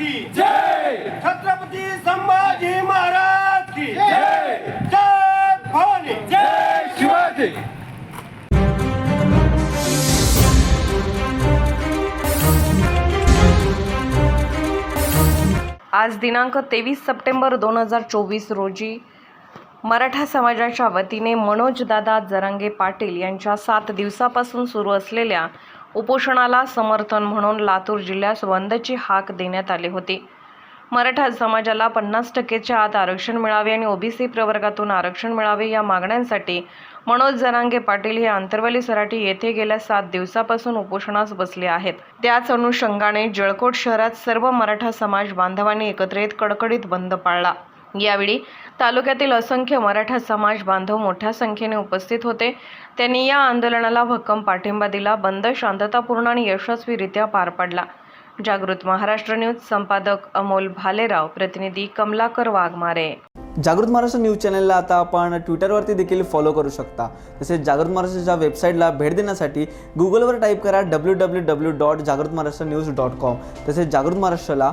की जय। छत्रपति संभाजी महाराज की जय। जय। भवानी। जय शिवाजी। आज दिनांक तेवीस सप्टेंबर दोन हजार चोवीस रोजी मराठा समाजाच्या वतीने मनोजदादा जरांगे पाटील यांच्या सात दिवसापासून सुरू असलेल्या उपोषणाला समर्थन म्हणून लातूर जिल्ह्यास बंदची हाक देण्यात आली होती. मराठा समाजाला पन्नास टक्केच्या आत आरक्षण मिळावे आणि ओबीसी प्रवर्गातून आरक्षण मिळावे या मागण्यांसाठी मनोज जरांगे पाटील हे आंतरवली सराटी येथे गेल्या सात दिवसापासून उपोषणास बसले आहेत. त्याच अनुषंगाने जळकोट शहरात सर्व मराठा समाज बांधवांनी एकत्र येत कडकडीत बंद पाळला. यावेळी तालुक्यातील असंख्य मराठा समाज बांधव मोठ्या संख्येने उपस्थित होते. त्यांनी या आंदोलनाला भक्कम पाठिंबा दिला. बंद शांततापूर्ण आणि यशस्वीरित्या पार पडला. जागृत महाराष्ट्र न्यूज संपादक अमोल भालेराव प्रतिनिधी कमलाकर वाघमारे. जागृत महाराष्ट्र न्यूज चॅनलला आता आपण ट्विटरवरती देखील फॉलो करू शकता. तसेच जागृत महाराष्ट्राच्या वेबसाईटला भेट देण्यासाठी गुगलवर टाईप करा डब्ल्यू डब्ल्यू डब्ल्यू डॉट जागृत महाराष्ट्र न्यूज डॉट कॉम तसेच जागृत महाराष्ट्राला